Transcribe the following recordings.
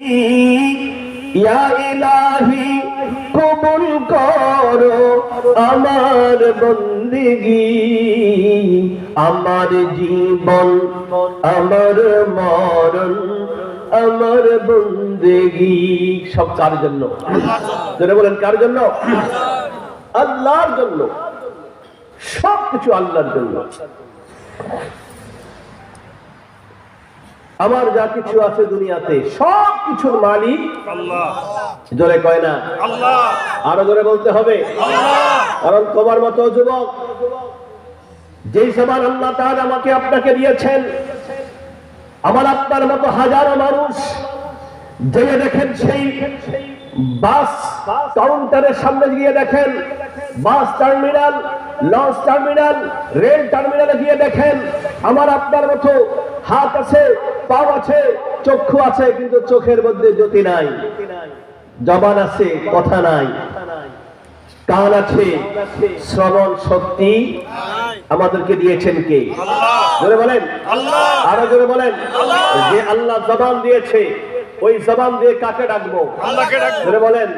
ইয়া ইলাহি, কবুল করো আমার বন্দিগি। আমার জীবন, আমার মরণ, আমার বন্দেগি। সব কার জন্য? বলেন, কার জন্য? আল্লাহর জন্য। সব কিছু আল্লাহর জন্য। আমার যা কিছু আছে দুনিয়াতে সব কিছুর মালিক আল্লাহ। জোরে কয় না? আল্লাহ। আরও জোরে বলতে হবে। কারণ তোমার মতো যুবক যেই সমান আল্লাহ তাআলা আমাকে আপনাকে দিয়েছেন আমার আপনার মতো হাজারো মানুষ যে দেখেন সেই বাস কাউন্টারের সামনে গিয়ে দেখেন bus terminal launch terminal rail টার্মিনালে গিয়ে দেখেন আমার আপনার মতো হাত আছে পাও আছে চক্ষু আছে কিন্তু চোখের মধ্যে জ্যোতি নাই। জবান আছে কথা নাই। কান আছে শ্রবণ শক্তি আমাদেরকে দিয়েছেন কে? জোরে বলেন। আরও জোরে বলেন। যে আল্লাহ জবান দিয়েছে ওই জবান দিয়ে কাকে ডাকবো? জোরে বলেন।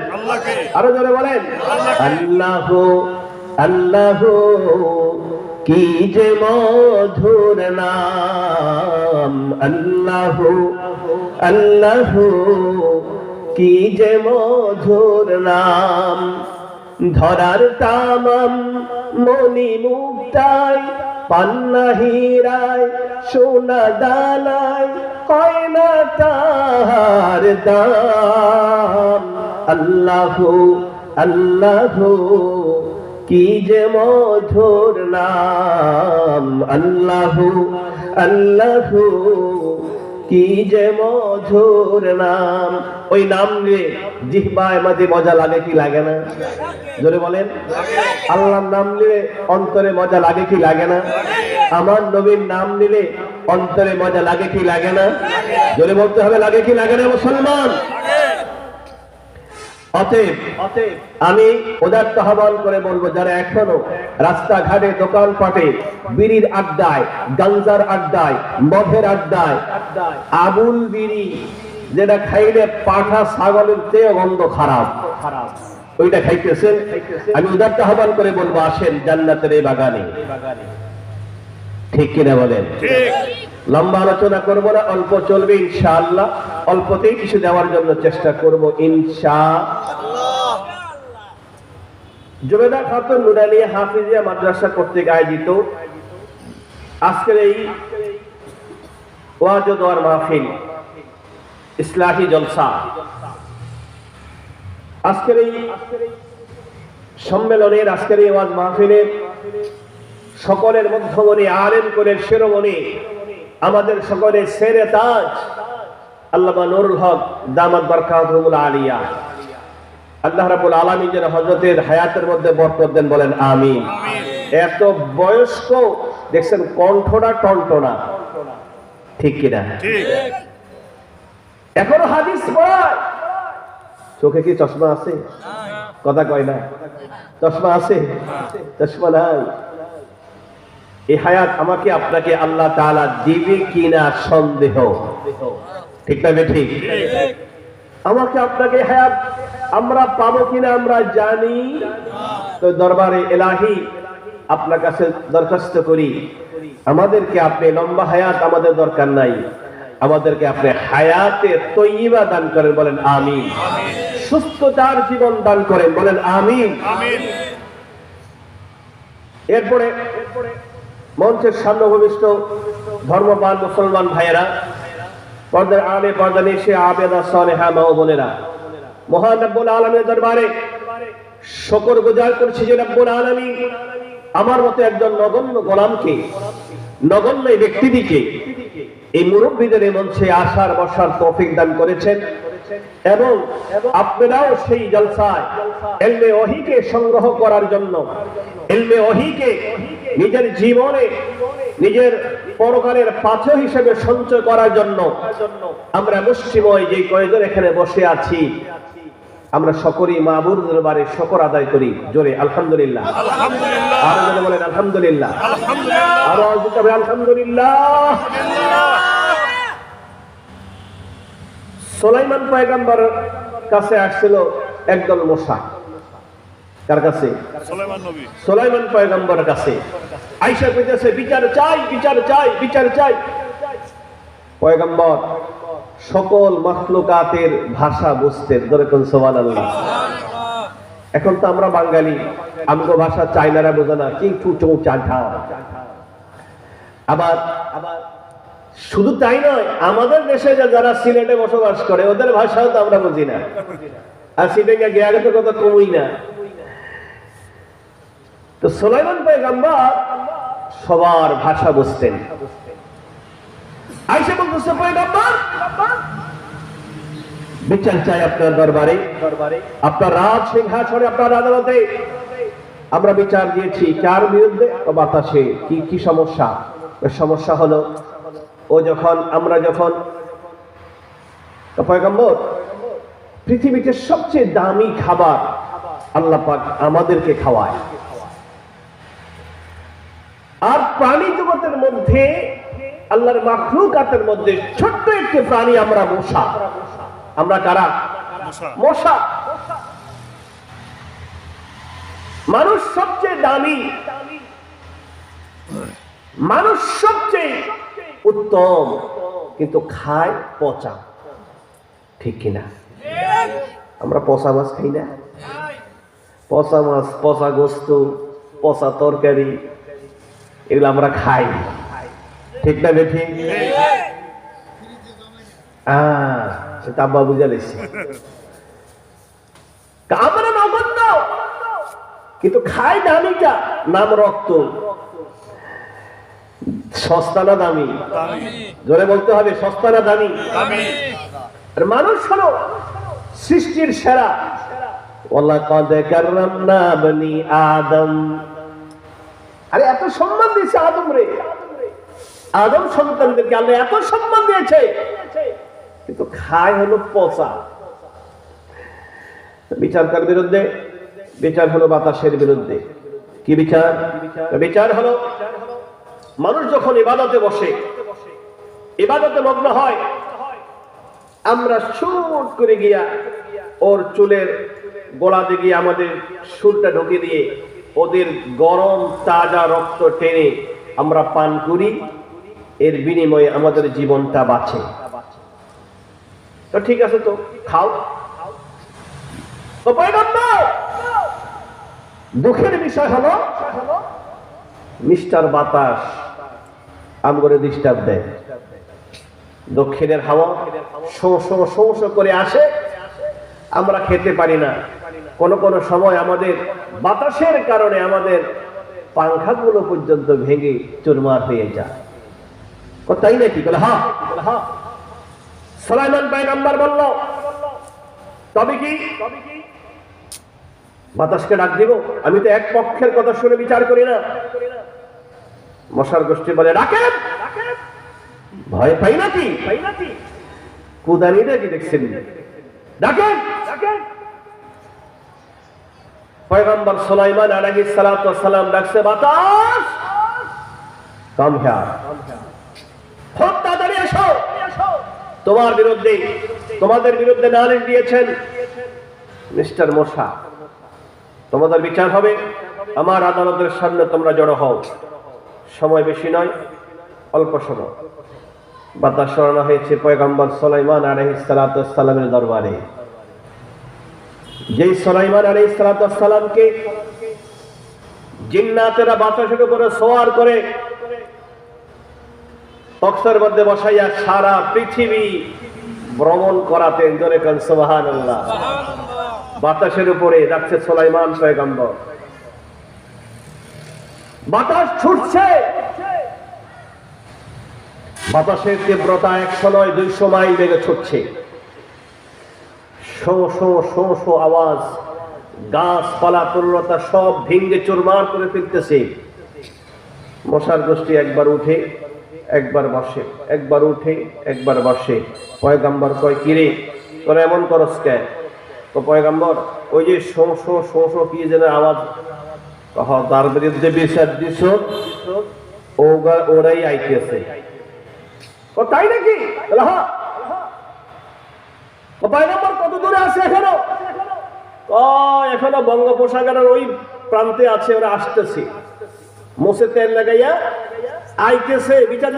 আরও জোরে বলেন। আল্লাহ আল্লাহ। কি যে মধুর নাম, আল্লাহ আল্লাহ, কি যে মধুর নাম। ধরার তামাম মনি মুক্তায় পান্না হীরায় সোনা দানায় কয়না তাহার দাম। আল্লাহ আল্লাহ কি যে মধুর নাম, আল্লাহ আল্লাহ, কি যে মধুর নাম। ওই নাম নিয়ে জিহ্বায় মাঝে মজা লাগে কি লাগে না? জোরে বলেন। আল্লাহর নাম নিলে অন্তরে মজা লাগে কি লাগে না? আমার নবীর নাম নিলে অন্তরে মজা লাগে কি লাগে না? জোরে বলতে হবে, লাগে কি লাগে না মুসলমান? অতএব আমি উদার্ত আহ্বান করে বলব, যারা এখনও রাস্তাঘাটে, দোকানপাটে, বিড়ির আড্ডায়, গাঞ্জার আড্ডায় মধের আড্ডায়, আবুল বিড়ি, যেটা খাইলে পাঠা ছাগলের চেয়ে গন্ধ খারাপ। খারাপ ওইটা খাইতেছেন? আমি উদার্ত আহ্বান করে বলব, আসেন জান্নাতের এই বাগানে। ঠিক কিনা বলেন? ঠিক। লম্বা আলোচনা করব না, অল্প চলবে, ইনশাআল্লাহ। অল্পতেই কিছু দেওয়ার জন্য চেষ্টা করব, ইনশা। জুবেদা খাতুন নুরানিয়া হাফিজিয়া মাদ্রাসা কর্তৃক আয়োজিত আজকের এই ওয়াজ দোয়ার মাহফিল, ইসলাহি জলসা। আজকের এই সম্মেলনের আজকের এই ওয়াজ মাহফিলের সকলের মধ্যমণি আলেম করে শিরোমণি আমাদের সকলের সেরে তাজ। আল্লামা নুরুল হক দামাত বরকাতুল আলিয়া। আল্লাহ রাব্বুল আলামিন যেন হযরতের হায়াতের মধ্যে বরকত দেন বলেন আমিন। এত বয়স্ক দেখছেন কণ্ঠটা টনটনা। ঠিক কিনা এখনও হাদিস পড়ায়। চোখে কি চশমা আছে? কথা কয় না? চশমা আছে? চশমা নাই? এই হায়াত আমাকে আপনাকে আল্লাহ তাআলা দিবে কিনা সন্দেহ। ঠিক না ঠিক আমাকে আপনাকে হায়াত আমরা পাবো কিনা আমরা জানি। তো দরবারে এলাহি আপনার কাছে দরখাস্ত করি। আমাদেরকে আপনি লম্বা হায়াত আমাদের দরকার নাই। আমাদেরকে আপনি হায়াতে তৈবা দান করেন বলেন আমিন। সুস্থতার জীবন দান করেন বলেন আমিন। এরপরে মঞ্চের সামনে ভবিষ্ঠ ধর্মপান মুসলমান ভাইয়েরা, পর্দার আলে পর্দা নিশে আবেদা সনেহা মা বোনেরা, মহান রব্বুল আলমের দরবারে শকর গুজার করছি যে রব্বুল আলমী আমার মতো একজন নগণ্য গোলামকে, নগণ্য এই ব্যক্তিটিকে এই মুরব্বীদের এই মঞ্চে আসার, বসার তৌফিক দান করেছেন এবং আপনারাও সেই জলসায় এলমে ওহিকে সংগ্রহ করার জন্য, এলমে ওহিকে নিজের জীবনে নিজের পরকালের পাথর হিসেবে সঞ্চয় করার জন্য আমরা মুসলিময় যে কয়েকজন এখানে বসে আছি আমরা সকলেই মাহবুর দরবারে শকর আদায় করি। জোরে আলহামদুলিল্লাহ। আলহামদুলিল্লাহ। আরও জোরে বলেন আলহামদুলিল্লাহ। আরও হবে আলহামদুলিল্লাহ। সোলাইমান পয়গাম্বর কাছে আসছিল একদল মশা কার কাছে? সোলাইমান পয়গম্বরের কাছে। আইসা কইতেছে বিচার চাই বিচার চাই বিচার চাই। পয়গম্বর সকল মখলুকাতের ভাষা বুঝতেন যেরকম সোমান আল্লাহ এখন তো আমরা বাঙালি আমগো ভাষা চাইনারা বোঝে না কি চু চৌ চাঠা আবার আবার শুধু তাই নয় আমাদের দেশে যে যারা সিলেটে বসবাস করে ওদের ভাষাও তো আমরা বুঝি না। আর সিলেটে গিয়ে তো কথা কমই না। তো সোলাইমান পয়গাম্বর সবার ভাষা বুঝতেন। আইসে বলতেছে পয়গাম্বর, বিচার চাই আপনার দরবারে। আপনার রাজ সিংহাসনে আপনার আদালতে আমরা বিচার দিয়েছি কার বিরুদ্ধে ও বাতাসে, কি কি সমস্যা? সমস্যা হলো, ও যখন, আমরা যখন পয়গম্বর, পৃথিবীতে সবচেয়ে দামি খাবার আল্লাহ পাক আমাদেরকে খাওয়ায়। আর প্রাণী জগতের মধ্যে আল্লাহর মাখলুকাতের মধ্যে ছোট্ট একটি প্রাণী আমরা মশা। আমরা কারা? মশা। মানুষ সবচেয়ে দামি। মানুষ সবচেয়ে উত্তম কিন্তু খায় পচা। ঠিক কিনা আমরা পচা মাছ খাই না? পচা মাছ পচা গোস্ত পচা তরকারি এগুলো আমরা খাই। ঠিক না বেঠি? কিন্তু খাই দামিটা, নাম রক্ত। সস্তা না দামি? জোরে বলতে হবে, সস্তা না দামি? আর মানুষ হলো সৃষ্টির সেরা। ওলা ওয়ালাকাদ কাররামনা বনি আদম। আরে, এত সম্মান দিয়েছে আদম রে। আদম সন্তানদেরকে আল্লাহ এত সম্মান দিয়েছে। কিন্তু খায় হলো পচা। বিচার কার বিরুদ্ধে? বিচার হলো বাতাসের বিরুদ্ধে। কি বিচার? বিচার হলো মানুষ যখন ইবাদতে বসে, ইবাদতে মগ্ন হয়, আমরা শুট করে গিয়া ওর চুলের গোড়াতে গিয়ে আমাদের সুরটা ঢুকে দিয়ে ওদের গরম, তাজা রক্ত টেনে আমরা পান করি। এর বিনিময়ে আমাদের জীবনটা বাঁচে। তো ঠিক আছে তো, খাও। দুঃখের বিষয় হলো, মিস্টার বাতাস আমগরে ডিস্টার্ব দেয়। দক্ষিণের হাওয়া শো শো করে আসে। আমরা খেতে পারি না। কোন কোন সময় আমাদের বাতাসের কারণে আমাদের পাংখাগুলো পর্যন্ত ভেঙে চুরমার হয়ে যায়। তাই নাকি? বলে বলে হ্যাঁ সালাইমান পায়গাম্বার বলল তবে কি? বাতাসকে ডাক দিব আমি তো এক পক্ষের কথা শুনে বিচার করি না। মশার গোষ্ঠী বলে ডাকেন! ভয় পাই নাকি? পাই নাকি? কুদানিটা কি দেখছেন? ডাকেন! ডাকেন! পয়গম্বর সুলাইমান সালাতু সালাম ডাকছে, বাতাস! তোমার বিরুদ্ধে, তোমাদের বিরুদ্ধে নালিশ দিয়েছেন মিস্টার মশা। তোমাদের বিচার হবে। আমার আদালতের সামনে তোমরা জড়ো হও। সময় বেশি নয়, অল্প সময়। বাতাস সরানো হয়েছে পয়গম্বর সোলাইমান আলহিসালামের দরবারে। যেই সোলাইমান আলহিসালামকে জিন্নাতেরা বাতাসের উপরে সোয়ার করে তক্সের মধ্যে বসাইয়া সারা পৃথিবী ভ্রমণ করাতেন। জোরে কান সোহান বাতাসের উপরে যাচ্ছে সোলাইমান পয়গম্বর। বাতাস ছুটছে। বাতাসের তীব্রতা একশো নয় দুইশো মাইল বেগে ছুটছে। শো শো শো শো আওয়াজ। গাছপালা তরুণতা সব ভেঙ্গে চুরমার করে ফেলতেছে। মশার গোষ্ঠী একবার উঠে, একবার বসে, একবার উঠে, একবার বসে। পয়গাম্বর কয় কিরে তোরা এমন করস কে? তো পয়গাম্বর, ওই যে শো শো শো শো, কি যেন আওয়াজ। কহ, তার বিরুদ্ধে বিচার দিছ ওরাই আইতেছে। ও, তাই নাকি? হ্যাঁ। কত দূরে এখনও? এখনও বঙ্গোপসাগরের ওই প্রান্তে আছে, ওরা তেল লাগাইয়া বিচার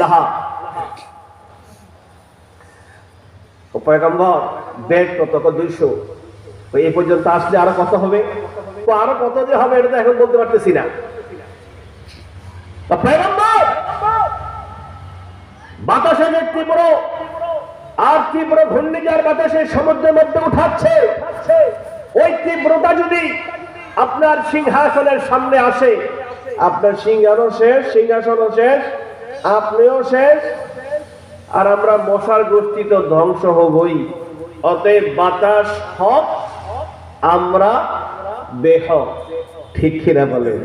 রাহা। কত দুইশো? এই পর্যন্ত আসলে আরও কত হবে? তো আরও কত যে হবে, এটা এখন বলতে পারতেছি না। বাতাসে যে তীব্র আর তীব্র ঘূর্ণিঝড় বাতাসে সমুদ্রের মধ্যে উঠাচ্ছে। ওই তীব্রতা যদি আপনার সিংহাসনের সামনে আসে, আপনার সিংহাসনও শেষ সিংহাসনও শেষ, আপনিও শেষ, আর আমরা মশার গোষ্ঠী তো ধ্বংস হবই। অতএব বাতাস হক, আমরা বেহক। ঠিক কিনা বলেন?